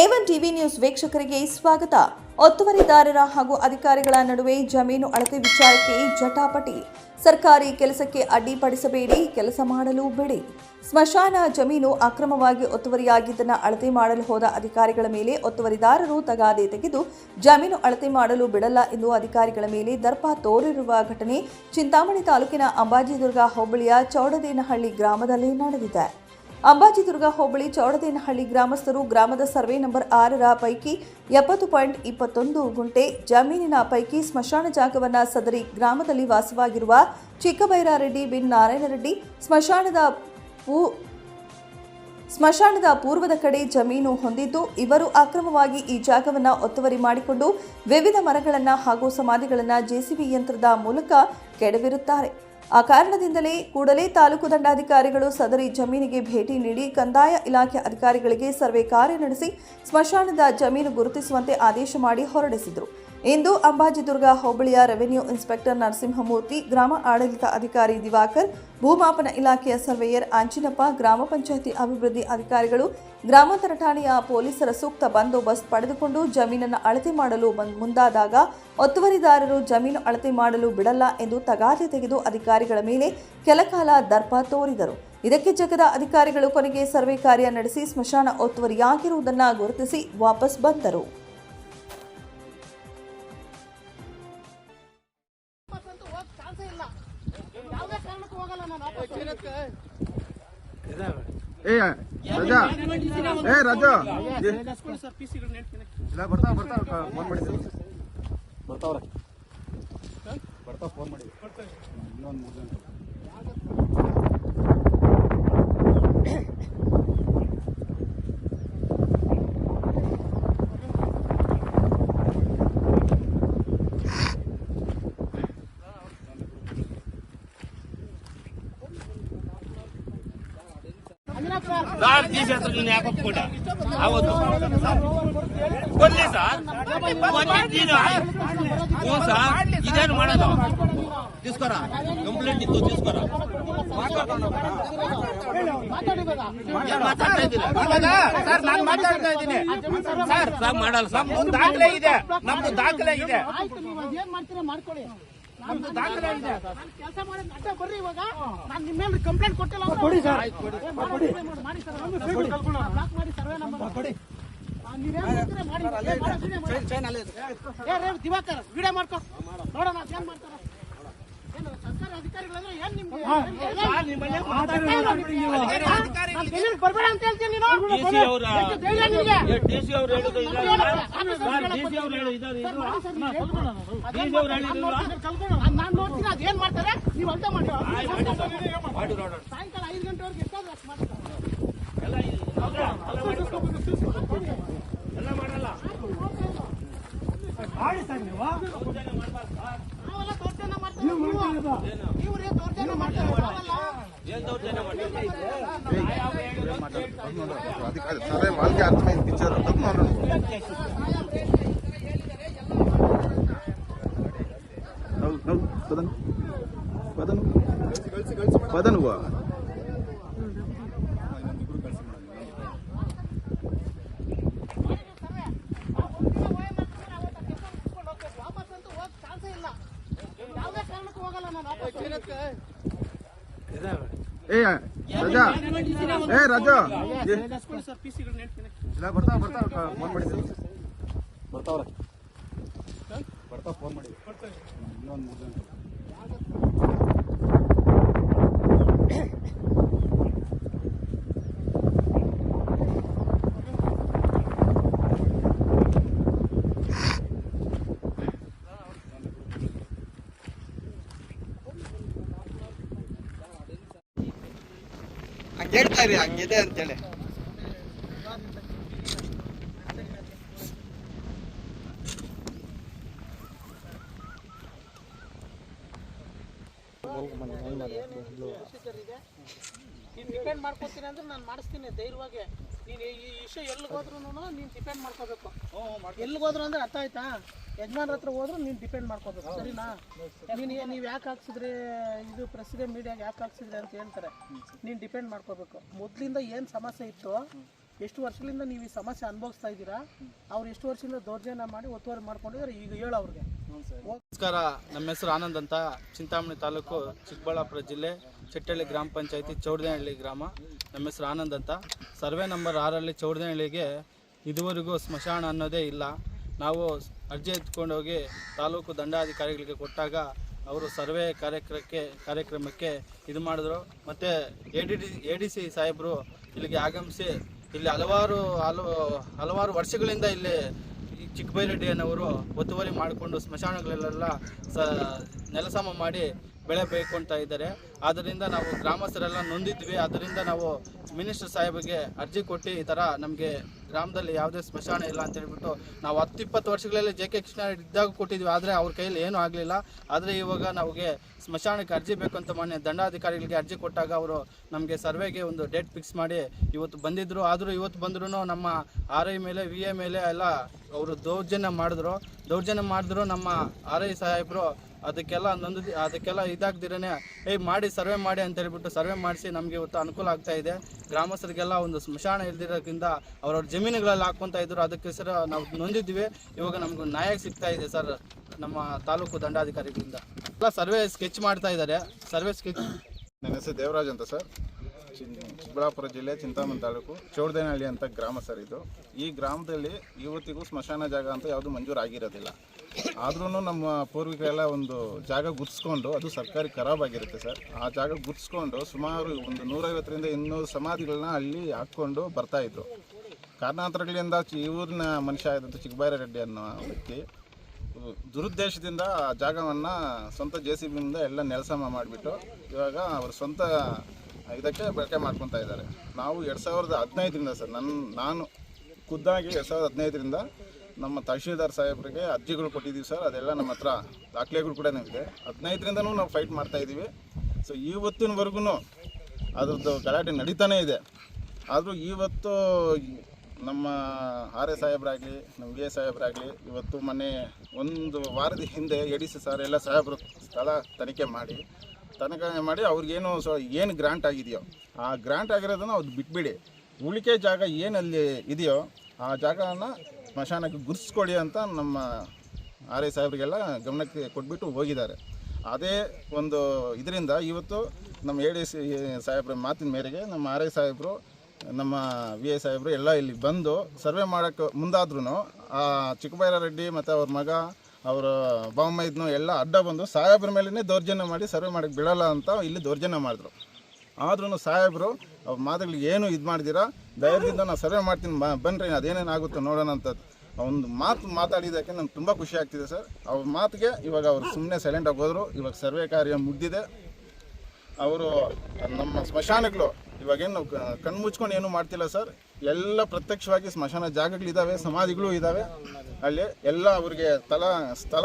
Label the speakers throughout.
Speaker 1: A one TV news ವೀಕ್ಷಕರಿಗೆ ಸ್ವಾಗತ. ಒತ್ತುವರಿದಾರರ ಹಾಗೂ ಅಧಿಕಾರಿಗಳ ನಡುವೆ ಜಮೀನು ಅಳತೆ ವಿಚಾರಕ್ಕೆ ಜಟಾಪಟಿ. ಸರ್ಕಾರಿ ಕೆಲಸಕ್ಕೆ ಅಡ್ಡಿಪಡಿಸಬೇಡಿ, ಕೆಲಸ ಮಾಡಲು ಬಿಡಿ. ಸ್ಮಶಾನ ಜಮೀನು ಅಕ್ರಮವಾಗಿ ಒತ್ತುವರಿಯಾಗಿದ್ದನ್ನು ಅಳತೆ ಮಾಡಲು ಹೋದ ಅಧಿಕಾರಿಗಳ ಮೇಲೆ ಒತ್ತುವರಿದಾರರು ತಗಾದೆ ತೆಗೆದು ಜಮೀನು ಅಳತೆ ಮಾಡಲು ಬಿಡಲ್ಲ ಎಂದು ಅಧಿಕಾರಿಗಳ ಮೇಲೆ ದರ್ಪ ತೋರಿರುವ ಘಟನೆ ಚಿಂತಾಮಣಿ ತಾಲೂಕಿನ ಅಂಬಾಜಿದುರ್ಗ ಹೋಬಳಿಯ ಚೌಡದೇನಹಳ್ಳಿ ಗ್ರಾಮದಲ್ಲಿ ನಡೆದಿದೆ. ಅಂಬಾಜಿದುರ್ಗ ಹೋಬಳಿ ಚೌಡದೇನಹಳ್ಳಿ ಗ್ರಾಮಸ್ಥರು ಗ್ರಾಮದ ಸರ್ವೆ ನಂಬರ್ ಆರರ ಪೈಕಿ ಎಪ್ಪತ್ತು ಪಾಯಿಂಟ್ ಇಪ್ಪತ್ತೊಂದು ಗುಂಟೆ ಜಮೀನಿನ ಪೈಕಿ ಸ್ಮಶಾನ ಜಾಗವನ್ನು ಸದರಿ ಗ್ರಾಮದಲ್ಲಿ ವಾಸವಾಗಿರುವ ಚಿಕ್ಕಬೈರಾರೆಡ್ಡಿ ಬಿನ್ ನಾರಾಯಣರೆಡ್ಡಿ ಸ್ಮಶಾನದ ಪೂ ಸ್ಮಶಾನದ ಪೂರ್ವದ ಕಡೆ ಜಮೀನು ಹೊಂದಿದ್ದು ಇವರು ಅಕ್ರಮವಾಗಿ ಈ ಜಾಗವನ್ನು ಒತ್ತುವರಿ ಮಾಡಿಕೊಂಡು ವಿವಿಧ ಮರಗಳನ್ನು ಹಾಗೂ ಸಮಾಧಿಗಳನ್ನು ಜೆಸಿಬಿ ಯಂತ್ರದ ಮೂಲಕ ಕೆಡವಿರುತ್ತಾರೆ. ಆ ಕಾರಣದಿಂದಲೇ ಕೂಡಲೇ ತಾಲೂಕು ದಂಡಾಧಿಕಾರಿಗಳು ಸದರಿ ಜಮೀನಿಗೆ ಭೇಟಿ ನೀಡಿ ಕಂದಾಯ ಇಲಾಖೆ ಅಧಿಕಾರಿಗಳಿಗೆ ಸರ್ವೆ ಕಾರ್ಯ ನಡೆಸಿ ಸ್ಮಶಾನದ ಜಮೀನು ಗುರುತಿಸುವಂತೆ ಆದೇಶ ಮಾಡಿ ಹೊರಡಿಸಿದರು. ಇಂದು ಅಂಬಾಜಿದುರ್ಗ ಹೋಬಳಿಯ ರೆವೆನ್ಯೂ ಇನ್ಸ್ಪೆಕ್ಟರ್ ನರಸಿಂಹಮೂರ್ತಿ, ಗ್ರಾಮ ಆಡಳಿತ ಅಧಿಕಾರಿ ದಿವಾಕರ್, ಭೂಮಾಪನ ಇಲಾಖೆಯ ಸರ್ವೇಯರ್ ಆಂಜಿನಪ್ಪ, ಗ್ರಾಮ ಪಂಚಾಯಿತಿ ಅಭಿವೃದ್ಧಿ ಅಧಿಕಾರಿಗಳು ಗ್ರಾಮಾಂತರ ಠಾಣೆಯ ಪೊಲೀಸರ ಸೂಕ್ತ ಬಂದೋಬಸ್ತ್ ಪಡೆದುಕೊಂಡು ಜಮೀನನ್ನು ಅಳತೆ ಮಾಡಲು ಮುಂದಾದಾಗ ಒತ್ತುವರಿದಾರರು ಜಮೀನು ಅಳತೆ ಮಾಡಲು ಬಿಡಲ್ಲ ಎಂದು ತಗಾದೆ ತೆಗೆದು ಅಧಿಕಾರಿಗಳ ಮೇಲೆ ಕೆಲಕಾಲ ದರ್ಪ ತೋರಿದರು. ಇದಕ್ಕೆ ಜಗದ ಅಧಿಕಾರಿಗಳು ಕೊನೆಗೆ ಸರ್ವೆ ಕಾರ್ಯ ನಡೆಸಿ ಸ್ಮಶಾನ ಒತ್ತುವರಿಯಾಗಿರುವುದನ್ನು ಗುರುತಿಸಿ ವಾಪಸ್ ಬಂದರು.
Speaker 2: ಏ ರಜಾ. ಏ ರಾಜು. ಇಲ್ಲ ಬರ್ತಾವ ಬರ್ತಾವ ಫೋನ್ ಮಾಡಿದ್ದೀನಿ ಬರ್ತಾವ್ರೆ. ಬರ್ತಾವ ಫೋನ್ ಮಾಡಿ ಇನ್ನೊಂದು ಮೂರು ಜನ
Speaker 3: ಸರ್ ತೀರ್ಸಿದ್ರು ನೀನು ಯಾಕೆ ಒಪ್ಕೊಂಡ ಅವತ್ತು ಸರ್ ಹ್ಞೂ ಸರ್ ಇದೇನು ಮಾಡೋದು. ಕಂಪ್ಲೇಂಟ್ ಇತ್ತು ತೀಸ್ಕೊರ ಮಾತಾಡ್ತಾ ಇದ್ದೀನಿ.
Speaker 4: ಮಾತಾಡ್ತಾ ಇದ್ದೀನಿ.
Speaker 3: ಸರ್ ಮಾಡಲ್ಲ ಸರ್.
Speaker 4: ದಾಖಲೆ ಇದೆ. ನಮ್ದು ದಾಖಲೆ ಇದೆ.
Speaker 5: ಮಾಡ್ಕೊಳ್ಳಿ.
Speaker 4: ನಮ್ದು ದಾಖಲೆ ಇದೆ.
Speaker 5: ನಾನು ಕೆಲಸ ಮಾಡೋದು ಅಡ್ಡ ಬರ್ರಿ ಇವಾಗ. ನಾನು ನಿಮ್ಮ ಮೇಲೆ ಕಂಪ್ಲೇಂಟ್ ಕೊಟ್ಟಿಲ್ಲ ಅಂದ್ರೆ- ಸರ್. ಮಾಡಿ, ಮಾಡಿ, ಸರ್. ಬ್ಲಾಕ್ ಮಾಡಿ ಸರ್ವೆ ನಂಬರ್. ಕೊಡಿ. ದಿವಾಕರ್ ವಿಡಿಯೋ ಮಾಡ್ಕೊ. ನೋಡೋಣ ಅದೇನ್ ಮಾಡ್ತಾರ ಏನು ಸರ್ಕಾರಿ ಅಧಿಕಾರಿಗಳಂದ್ರೆ ಏನ್ ನಿಮ್ಗೆ ನಾನು ಡೆಲ್ಲಿಗೆ ಬರ್ಬೇಡ ಅಂತ ಹೇಳ್ತೀನಿ ನೀನು?
Speaker 3: ಡಿ ಸಿ ಅವರ
Speaker 5: ಎಷ್ಟು ಧೈರ್ಯ ನಿನ್ಗೆ?
Speaker 3: ಡಿ ಸಿ ಅವ್ರು ಹೇಳಿದ್ರು ಡಿಸಿ ಅವ್ರು ಹೇಳಿದ್ರು
Speaker 5: ನಾನು. ನೋಡ್ತೀನಿ ಅದೇನ್ ಮಾಡ್ತಾರೆ? ನೀವು ಅರ್ಥ ಮಾಡಿ ಸಾಯಂಕಾಲ ಐದು ಗಂಟೆವರೆಗೆ ಎಷ್ಟಾದ್ರೂ ಅಷ್ಟು ಮಾಡ್ತಾರೆ.
Speaker 3: ಎಲ್ಲ ಮಾಡಲ್ಲ.
Speaker 5: ಮಾಡಿ ಸರ್ ನೀವು. ನಮಸ್ಕಾರ ನೀವು ಯಾಕೆ ತೋರ್ಜನೆ ಮಾಡ್ತೀರಾ? ಅಲ್ಲ ಏನು ತೋರ್ಜನೆ ಪದನು ಪದನು. ಪದನು. ವಾ
Speaker 2: ಏ ರಜಾ. ಏ, ರಾಜಾ. ಇಲ್ಲ ಬರ್ತಾವ ಬರ್ತಾವ ಫೋನ್ ಮಾಡಿದ್ರು ಬರ್ತಾವ್ರ ಬರ್ತಾವ ಫೋನ್ ಮಾಡಿ ಇನ್ನೊಂದು ಮೂರು
Speaker 4: ಹೇಳ್ತಾ ಹಂಗಿದೆ ಅಂತೇಳಿ.
Speaker 5: ಡಿಪೆಂಡ್ ಮಾಡ್ಕೋತೀನಿ ಅಂದ್ರೆ ನಾನು ಮಾಡಿಸ್ತೀನಿ ಧೈರ್ಯವಾಗಿ. ನೀನು ಈ ವಿಷಯ ಎಲ್ಲಿಗೆ ಹೋದ್ರೂ ನೀನು ಡಿಪೆಂಡ್ ಮಾಡ್ಕೋಬೇಕು. ಎಲ್ಲಿಗೆ ಹೋದ್ರು ಅಂದ್ರೆ ಅರ್ಥ ಆಯ್ತಾ? ಯಜಮಾನ್ರ ಹತ್ರ ಹೋದ್ರು ನೀನು ಡಿಪೆಂಡ್ ಮಾಡ್ಕೋಬೇಕು ಸರಿನಾ? ನೀನು ನೀವು ಯಾಕೆ ಹಾಕ್ಸಿದ್ರೆ? ಇದು ಪ್ರೆಸ್ಗೆ ಮೀಡಿಯಾಗ ಯಾಕೆ ಹಾಕ್ಸಿದ್ರೆ ಅಂತ ಹೇಳ್ತಾರೆ. ನೀನು ಡಿಪೆಂಡ್ ಮಾಡ್ಕೋಬೇಕು. ಮೊದಲಿಂದ ಏನು ಸಮಸ್ಯೆ ಇತ್ತು ಎಷ್ಟು ವರ್ಷಗಳಿಂದ ನೀವು ಈ ಸಮಸ್ಯೆ ಅನುಭವಿಸ್ತಾ ಇದ್ದೀರಾ ಅವ್ರು ಎಷ್ಟು ವರ್ಷದಿಂದ ದೌರ್ಜನ್ಯ ಮಾಡಿ ಒತ್ತುವರಿ ಮಾಡ್ಕೊಂಡಿದ್ದಾರೆ ಈಗ ಹೇಳು ಅವ್ರಿಗೆ.
Speaker 6: ನಮಸ್ಕಾರ ನಮ್ಮ ಹೆಸರು ಆನಂದ್ ಅಂತ. ಚಿಂತಾಮಣಿ ತಾಲೂಕು ಚಿಕ್ಕಬಳ್ಳಾಪುರ ಜಿಲ್ಲೆ ಚಿಟ್ಟಳ್ಳಿ ಗ್ರಾಮ ಪಂಚಾಯತಿ ಚೌಡದೇನಹಳ್ಳಿ ಗ್ರಾಮ. ನಮ್ಮ ಹೆಸರು ಆನಂದ್ ಅಂತ. ಸರ್ವೆ ನಂಬರ್ ಆರಲ್ಲಿ ಚೌಡದೇನಹಳ್ಳಿಗೆ ಇದುವರೆಗೂ ಸ್ಮಶಾನ ಅನ್ನೋದೇ ಇಲ್ಲ. ನಾವು ಅರ್ಜಿ ಎತ್ಕೊಂಡೋಗಿ ತಾಲೂಕು ದಂಡಾಧಿಕಾರಿಗಳಿಗೆ ಕೊಟ್ಟಾಗ ಅವರು ಸರ್ವೆ ಕಾರ್ಯಕ್ರಮಕ್ಕೆ ಕಾರ್ಯಕ್ರಮಕ್ಕೆ ಇದು ಮಾಡಿದ್ರು. ಮತ್ತು A D D A D C ಸಾಹೇಬರು ಇಲ್ಲಿಗೆ ಆಗಮಿಸಿ ಇಲ್ಲಿ ಹಲವಾರು, ಹಲ, ಹಲವಾರು ವರ್ಷಗಳಿಂದ ಇಲ್ಲಿ ಚಿಕ್ಕಬೈರೆಡ್ಡಿಯನ್ನವರು ಒತ್ತುವರಿ ಮಾಡಿಕೊಂಡು ಸ್ಮಶಾನಗಳಲ್ಲೆಲ್ಲ ಸ, ನೆಲಸಮ ಮಾಡಿ ಬೆಳೆ ಅಂತ ಇದ್ದಾರೆ. ಆದ್ದರಿಂದ ನಾವು ಗ್ರಾಮಸ್ಥರೆಲ್ಲ ನೊಂದಿದ್ವಿ. ಅದರಿಂದ ನಾವು ಮಿನಿಸ್ಟರ್ ಸಾಹೇಬಿಗೆ ಅರ್ಜಿ ಕೊಟ್ಟು ಈ ಥರ ನಮಗೆ ಗ್ರಾಮದಲ್ಲಿ ಯಾವುದೇ ಸ್ಮಶಾನ ಇಲ್ಲ ಅಂತ ಹೇಳ್ಬಿಟ್ಟು ನಾವು ಹತ್ತು ಇಪ್ಪತ್ತು ವರ್ಷಗಳಲ್ಲಿ ಜೆ ಕೆ ಕೃಷ್ಣ ಇದ್ದಾಗ ಕೊಟ್ಟಿದ್ವಿ, ಆದರೆ ಅವ್ರ ಕೈಯಲ್ಲಿ ಏನೂ ಆಗಲಿಲ್ಲ. ಆದರೆ ಇವಾಗ ನಮಗೆ ಸ್ಮಶಾನಕ್ಕೆ ಅರ್ಜಿ ಬೇಕಂತ ಮಾನ್ಯ ದಂಡಾಧಿಕಾರಿಗಳಿಗೆ ಅರ್ಜಿ ಕೊಟ್ಟಾಗ ಅವರು ನಮಗೆ ಸರ್ವೆಗೆ ಒಂದು ಡೇಟ್ ಫಿಕ್ಸ್ ಮಾಡಿ ಇವತ್ತು ಬಂದಿದ್ದರು ಆದರೂ ಇವತ್ತು ಬಂದ್ರೂ ನಮ್ಮ ಆರ್ ಐ ಮೇಲೆ ವಿ ಎ ಮೇಲೆ ಎಲ್ಲ ಅವರು ದೌರ್ಜನ್ಯ ಮಾಡಿದ್ರು. ದೌರ್ಜನ್ಯ ಮಾಡಿದ್ರು ನಮ್ಮ ಆರ್ ಐ ಸಾಹೇಬರು ಅದಕ್ಕೆಲ್ಲ ನೊಂದು ಅದಕ್ಕೆಲ್ಲ ಇದಾಗ್ದಿರೇ ಏಯ್, ಮಾಡಿ, ಸರ್ವೆ ಮಾಡಿ ಅಂತ ಹೇಳ್ಬಿಟ್ಟು ಸರ್ವೆ ಮಾಡಿಸಿ ನಮಗೆ ಇವತ್ತು ಅನುಕೂಲ ಆಗ್ತಾ ಇದೆ. ಗ್ರಾಮಸ್ಥರಿಗೆಲ್ಲ ಒಂದು ಸ್ಮಶಾನ ಇಲ್ದಿರೋದ್ರಿಂದ ಅವ್ರವ್ರ ಜಮೀನುಗಳಲ್ಲಿ ಹಾಕ್ಕೊಂತ ಇದ್ರು, ಅದಕ್ಕೆ ಸರ್ ನಾವು ನೊಂದಿದ್ವಿ. ಇವಾಗ ನಮ್ಗೆ ನ್ಯಾಯ ಸಿಗ್ತಾ ಇದೆ ಸರ್ ನಮ್ಮ ತಾಲೂಕು ದಂಡಾಧಿಕಾರಿಗಳಿಂದ. ಎಲ್ಲ ಸರ್ವೆ ಸ್ಕೆಚ್ ಮಾಡ್ತಾ ಇದ್ದಾರೆ. ಸರ್ವೆ ಸ್ಕೆಚ್
Speaker 2: ನನ್ನ ಹೆಸರು ದೇವರಾಜ್ ಅಂತ ಸರ್. ಚಿನ್, ಚಿಕ್ಕಬಳ್ಳಾಪುರ ಜಿಲ್ಲೆ ಚಿಂತಾಮಣಿ ತಾಲೂಕು ಚೌಡದೇನಹಳ್ಳಿ ಅಂತ ಗ್ರಾಮ ಸರ್ ಇದು. ಈ ಗ್ರಾಮದಲ್ಲಿ ಇವತ್ತಿಗೂ ಸ್ಮಶಾನ ಜಾಗ ಅಂತ ಯಾವುದು ಮಂಜೂರು ಆಗಿರೋದಿಲ್ಲ ಆದ್ರೂ ನಮ್ಮ ಪೂರ್ವಿಕರೆಲ್ಲ ಒಂದು ಜಾಗ ಗುರ್ಸ್ಕೊಂಡು ಅದು ಸರ್ಕಾರಿ ಖರಾಬ್ ಆಗಿರುತ್ತೆ ಸರ್. ಆ ಜಾಗ ಗುರ್ಸ್ಕೊಂಡು ಸುಮಾರು ಒಂದು ನೂರೈವತ್ತರಿಂದ ಇನ್ನೂರು ಸಮಾಧಿಗಳನ್ನ ಅಲ್ಲಿ ಹಾಕ್ಕೊಂಡು ಬರ್ತಾಯಿದ್ರು ಕಾರಣಾಂತರಗಳಿಂದ ಊರಿನ ಮನುಷ್ಯ ಆದಂಥ ಚಿಕ್ಕಬೈರೆಡ್ಡಿ ಅನ್ನೋ ವ್ಯಕ್ತಿ, ದುರುದ್ದೇಶದಿಂದ ಆ ಜಾಗವನ್ನು ಸ್ವಂತ ಜೆ ಸಿ ಬಿಯಿಂದ ಎಲ್ಲ ನೆಲಸಮ ಮಾಡಿಬಿಟ್ಟು ಇವಾಗ ಅವ್ರ ಸ್ವಂತ ಇದಕ್ಕೆ ಬಳಕೆ ಮಾಡ್ಕೊತಾ ಇದ್ದಾರೆ. ನಾವು ಎರಡು ಸಾವಿರದ ಹದಿನೈದರಿಂದ ಸರ್ ನನ್ನ ನಾನು ಖುದ್ದಾಗಿ ಎರಡು ಸಾವಿರದ ಹದಿನೈದರಿಂದ ನಮ್ಮ ತಹಶೀಲ್ದಾರ್ ಸಾಹೇಬರಿಗೆ ಅರ್ಜಿಗಳು ಕೊಟ್ಟಿದ್ದೀವಿ ಸರ್. ಅದೆಲ್ಲ ನಮ್ಮ ಹತ್ರ ದಾಖಲೆಗಳು ಕೂಡ ಇದೆ ಹದಿನೈದರಿಂದನೂ ನಾವು ಫೈಟ್ ಮಾಡ್ತಾ ಇದ್ದೀವಿ. ಸೊ ಇವತ್ತಿನವರೆಗೂ ಅದ್ರದ್ದು ಗಲಾಟೆ ನಡೀತಾನೇ ಇದೆ. ಆದರೂ ಇವತ್ತು ನಮ್ಮ ಆರ್ ಎ ಸಾಹೇಬರಾಗಲಿ, ನಮ್ಮ ವಿ ಎ ಸಾಹೇಬರಾಗಲಿ ಇವತ್ತು ಮೊನ್ನೆ ಒಂದು ವಾರದ ಹಿಂದೆ ಎ ಸಿ ಸರ್ ಎಲ್ಲ ಸಾಹೇಬರು ಸ್ಥಳ ತನಿಖೆ ಮಾಡಿ ತನಿಖೆ ಮಾಡಿ ಅವ್ರಿಗೇನು ಸೊ ಏನು ಗ್ರಾಂಟ್ ಆಗಿದೆಯೋ, ಆ ಗ್ರಾಂಟ್ ಆಗಿರೋದನ್ನು ಅದು ಬಿಟ್ಬಿಡಿ. ಉಳಿಕೆ ಜಾಗ ಏನಲ್ಲಿ ಇದೆಯೋ, ಆ ಜಾಗನ ಸ್ಮಶಾನಕ್ಕೆ ಗುರ್ಸ್ಕೊಳ್ಳಿ ಅಂತ ನಮ್ಮ ಆರ್ ಐ ಸಾಹೇಬ್ರಿಗೆಲ್ಲ ಗಮನಕ್ಕೆ ಕೊಟ್ಬಿಟ್ಟು ಹೋಗಿದ್ದಾರೆ. ಅದೇ ಒಂದು ಇದರಿಂದ ಇವತ್ತು ನಮ್ಮ ಎ ಡಿ ಸಿ ಸಾಹೇಬ್ರ ಮಾತಿನ ಮೇರೆಗೆ ನಮ್ಮ ಆರ್ ಐ ಸಾಹೇಬರು, ನಮ್ಮ ವಿ ಎ ಸಾಹೇಬರು ಎಲ್ಲ ಇಲ್ಲಿ ಬಂದು ಸರ್ವೆ ಮಾಡೋಕ್ಕೆ ಮುಂದಾದ್ರೂ ಆ ಚಿಕ್ಕಬೈರಾರೆಡ್ಡಿ ಮತ್ತು ಅವ್ರ ಮಗ ಅವರ ಇದ್ನು, ಎಲ್ಲ ಅಡ್ಡ ಬಂದು ಸಾಹೇಬ್ರ ಮೇಲೇ ದೌರ್ಜನ್ಯ ಮಾಡಿ ಸರ್ವೆ ಮಾಡಕ್ಕೆ ಬಿಡಲ್ಲ ಅಂತ ಇಲ್ಲಿ ದೌರ್ಜನ್ಯ ಮಾಡಿದ್ರು. ಆದ್ರೂ ಸಾಹೇಬರು, ಅವ್ರ ಮಾತುಗಳಿಗೆ ಏನು ಇದು ಮಾಡಿದಿರಾ? ಧೈರ್ಯದಿಂದ ನಾನು ಸರ್ವೆ ಮಾಡ್ತೀನಿ ಬನ್ನಿರಿ ಅದೇನೇನು ಆಗುತ್ತೋ ನೋಡೋಣ ಅಂತ ಒಂದು ಮಾತು ಮಾತಾಡಿದ್ದಕ್ಕೆ ನಂಗೆ ತುಂಬ ಖುಷಿ ಆಗ್ತಿದೆ ಸರ್. ಅವ್ರ ಮಾತಿಗೆ ಇವಾಗ ಅವ್ರು ಸುಮ್ಮನೆ ಸೈಲೆಂಟಾಗಿ ಹೋದರು, ಇವಾಗ ಸರ್ವೆ ಕಾರ್ಯ ಮುಗ್ದಿದೆ. ಅವರು ನಮ್ಮ ಸ್ಮಶಾನಗಳು ಇವಾಗೇನು ಕಣ್ಣು ಮುಚ್ಕೊಂಡು ಏನು ಮಾಡ್ತಿಲ್ಲ ಸರ್. ಎಲ್ಲ ಪ್ರತ್ಯಕ್ಷವಾಗಿ ಸ್ಮಶಾನ ಜಾಗಗಳಿದ್ದಾವೆ ಸಮಾಧಿಗಳು ಇದ್ದಾವೆ ಅಲ್ಲಿ ಎಲ್ಲ ಅವ್ರಿಗೆ ಸ್ಥಳ ಸ್ಥಳ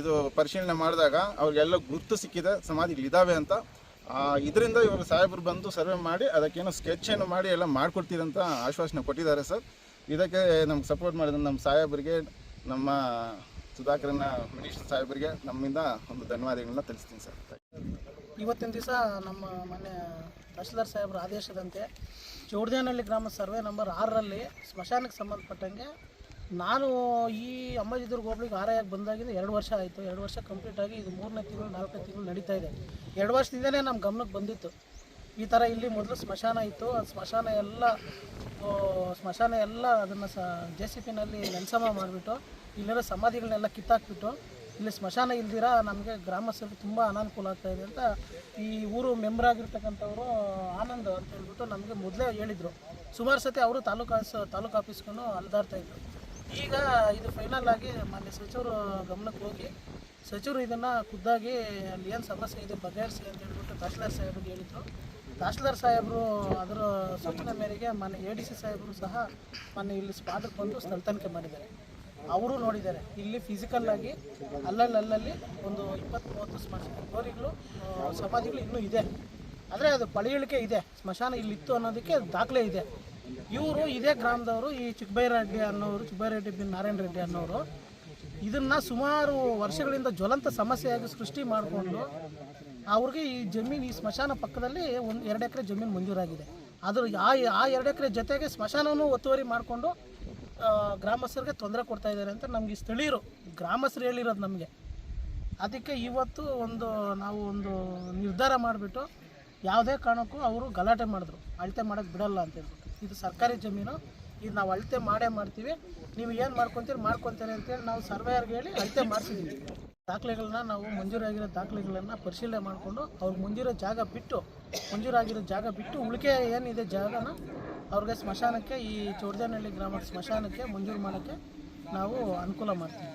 Speaker 2: ಇದು ಪರಿಶೀಲನೆ ಮಾಡಿದಾಗ ಅವ್ರಿಗೆಲ್ಲ ಗುರುತು ಸಿಕ್ಕಿದೆ ಸಮಾಧಿಗಳಿದ್ದಾವೆ ಅಂತ. ಇದರಿಂದ ಇವರು ಸಾಹೇಬರು ಬಂದು ಸರ್ವೆ ಮಾಡಿ ಅದಕ್ಕೇನೋ ಸ್ಕೆಚ್ ಏನು ಮಾಡಿ ಎಲ್ಲ ಮಾಡಿಕೊಡ್ತೀರಿ ಅಂತ ಆಶ್ವಾಸನೆ ಕೊಟ್ಟಿದ್ದಾರೆ ಸರ್. ಇದಕ್ಕೆ ನಮ್ಗೆ ಸಪೋರ್ಟ್ ಮಾಡಿದ ನಮ್ಮ ಸಾಹೇಬರಿಗೆ, ನಮ್ಮ ಸುಧಾಕರನ ಮಿನಿಸ್ಟರ್ ಸಾಹೇಬರಿಗೆ ನಮ್ಮಿಂದ ಒಂದು ಧನ್ಯವಾದಗಳನ್ನ ತಿಳಿಸ್ತೀನಿ ಸರ್.
Speaker 5: ಇವತ್ತಿನ ದಿವಸ ನಮ್ಮ ಮನೆ ತಹಶೀಲ್ದಾರ್ ಸಾಹೇಬರ ಆದೇಶದಂತೆ ಚೌಡ್ದೇನಹಳ್ಳಿ ಗ್ರಾಮ ಸರ್ವೆ ನಂಬರ್ ಆರರಲ್ಲಿ ಸ್ಮಶಾನಕ್ಕೆ ಸಂಬಂಧಪಟ್ಟಂಗೆ ನಾನು ಈ ಅಂಬಾಜಿದುರ್ಗ ಹೋಬಳಿಗೆ ಆರಾಯಕ್ಕೆ ಬಂದಾಗಿಂದ ಎರಡು ವರ್ಷ ಆಯಿತು. ಎರಡು ವರ್ಷ ಕಂಪ್ಲೀಟ್ ಆಗಿ ಇದು ಮೂರನೇ ತಿಂಗಳು, ನಾಲ್ಕನೇ ತಿಂಗಳು ನಡೀತಾ ಇದೆ. ಎರಡು ವರ್ಷದಿಂದನೇ ನಮ್ಮ ಗಮನಕ್ಕೆ ಬಂದಿತ್ತು. ಈ ಥರ ಇಲ್ಲಿ ಮೊದಲು ಸ್ಮಶಾನ ಇತ್ತು. ಆ ಸ್ಮಶಾನ ಎಲ್ಲ ಸ್ಮಶಾನ ಎಲ್ಲ ಅದನ್ನು ಸ ಜೆ ಸಿ ಪಿನಲ್ಲಿ ನೆಲಸಮ ಮಾಡಿಬಿಟ್ಟು ಇಲ್ಲಿರೋ ಸಮಾಧಿಗಳನ್ನೆಲ್ಲ ಕಿತ್ತಾಕ್ಬಿಟ್ಟು ಇಲ್ಲಿ ಸ್ಮಶಾನ ಇಲ್ದಿರ ನಮಗೆ ಗ್ರಾಮಸ್ಥರು ತುಂಬ ಅನಾನುಕೂಲ ಆಗ್ತಾ ಇದೆ ಅಂತ ಈ ಊರು ಮೆಂಬರ್ ಆಗಿರ್ತಕ್ಕಂಥವರು ಆನಂದ್ ಅಂತ ಹೇಳ್ಬಿಟ್ಟು ನಮಗೆ ಮೊದಲೇ ಹೇಳಿದರು. ಸುಮಾರು ಸತಿ ಅವರು ತಾಲೂಕು ತಾಲೂಕು ಆಫೀಸ್ಗೂ ಅಲ್ದಾಡ್ತಾ ಇದ್ರು. ಈಗ ಇದು ಫೈನಲ್ ಆಗಿ ಮಾನ್ಯ ಸಚಿವರು ಗಮನಕ್ಕೆ ಹೋಗಿ, ಸಚಿವರು ಇದನ್ನು ಖುದ್ದಾಗಿ ಅಲ್ಲಿ ಏನು ಸಮಸ್ಯೆ ಇದೆ ಬಗೆಹರಿಸಿ ಅಂತ ಹೇಳ್ಬಿಟ್ಟು ತಹಶೀಲ್ದಾರ್ ಸಾಹೇಬ್ರಿಗೆ ಹೇಳಿದರು. ತಹಶೀಲ್ದಾರ್ ಸಾಹೇಬರು ಅದರ ಸೂಚನೆ ಮೇರೆಗೆ ಮೊನ್ನೆ ಎ ಡಿ ಸಿ ಸಾಹೇಬರು ಸಹ ಮೊನ್ನೆ ಇಲ್ಲಿ ಸ್ಪಾಟಕ್ಕೆ ಬಂದು ಸ್ಥಳ ತನಿಖೆ ಮಾಡಿದ್ದಾರೆ ಅವರು ನೋಡಿದ್ದಾರೆ. ಇಲ್ಲಿ ಫಿಸಿಕಲ್ ಆಗಿ ಅಲ್ಲಲ್ಲಿ ಅಲ್ಲಲ್ಲಿ ಒಂದು ಇಪ್ಪತ್ತು ಮೂವತ್ತು ಸ್ಮಶಾನ ಗೋರಿಗಳು ಸಮಾಧಿಗಳು ಇನ್ನೂ ಇದೆ. ಆದರೆ ಅದು ಪಳಿಯುಳಿಕೆ ಇದೆ. ಸ್ಮಶಾನ ಇಲ್ಲಿತ್ತು ಅನ್ನೋದಕ್ಕೆ ದಾಖಲೆ ಇದೆ. ಇವರು ಇದೇ ಗ್ರಾಮದವರು, ಈ ಚಿಕ್ಕಬೈರೆಡ್ಡಿ ಅನ್ನೋರು ಚಿಕ್ಕಬೈರೆಡ್ಡಿ ಬಿ ನಾರಾಯಣ ರೆಡ್ಡಿ ಅನ್ನೋರು ಇದನ್ನ ಸುಮಾರು ವರ್ಷಗಳಿಂದ ಜ್ವಲಂತ ಸಮಸ್ಯೆಯಾಗಿ ಸೃಷ್ಟಿ ಮಾಡಿಕೊಂಡು ಅವ್ರಿಗೆ ಈ ಜಮೀನು, ಈ ಸ್ಮಶಾನ ಪಕ್ಕದಲ್ಲಿ ಒಂದು ಎರಡು ಎಕರೆ ಜಮೀನು ಮಂಜೂರಾಗಿದೆ. ಅದ್ರ ಆ ಎರಡು ಎಕರೆ ಜೊತೆಗೆ ಸ್ಮಶಾನವನ್ನು ಒತ್ತುವರಿ ಮಾಡಿಕೊಂಡು ಗ್ರಾಮಸ್ಥರಿಗೆ ತೊಂದರೆ ಕೊಡ್ತಾ ಇದ್ದಾರೆ ಅಂತ ನಮಗೆ ಸ್ಥಳೀಯರು, ಗ್ರಾಮಸ್ಥರು ಹೇಳಿರೋದು ನಮಗೆ. ಅದಕ್ಕೆ ಇವತ್ತು ಒಂದು ನಾವು ಒಂದು ನಿರ್ಧಾರ ಮಾಡಿಬಿಟ್ಟು ಯಾವುದೇ ಕಾರಣಕ್ಕೂ ಅವರು ಗಲಾಟೆ ಮಾಡಿದ್ರು. ಅಳತೆ ಮಾಡೋಕ್ಕೆ ಬಿಡಲ್ಲ ಅಂತ ಹೇಳ್ಬಿಟ್ಟು. ಇದು ಸರ್ಕಾರಿ ಜಮೀನು, ಇದು ನಾವು ಅಳತೆ ಮಾಡೇ ಮಾಡ್ತೀವಿ. ನೀವು ಏನು ಮಾಡ್ಕೊತೀರಿ ಮಾಡ್ಕೊತೀರಿ ಅಂತೇಳಿ ನಾವು ಸರ್ವೇಯರ್ಗೆ ಹೇಳಿ ಅಳತೆ ಮಾಡಿಸಿದ್ದೀವಿ ದಾಖಲೆಗಳನ್ನ ನಾವು ಮಂಜೂರಾಗಿರೋ ದಾಖಲೆಗಳನ್ನು ಪರಿಶೀಲನೆ ಮಾಡಿಕೊಂಡು ಅವ್ರು ಮಂಜೂರೋ ಜಾಗ ಬಿಟ್ಟು, ಮಂಜೂರಾಗಿರೋ ಜಾಗ ಬಿಟ್ಟು ಉಳಿಕೆ ಏನಿದೆ ಜಾಗನ ಅವ್ರಿಗೆ ಸ್ಮಶಾನಕ್ಕೆ ಈ ಚೌಡದೇನಹಳ್ಳಿ ಗ್ರಾಮದ ಸ್ಮಶಾನಕ್ಕೆ ಮಂಜೂರು ಮಾಡೋಕ್ಕೆ ನಾವು ಅನುಕೂಲ ಮಾಡ್ತೀವಿ.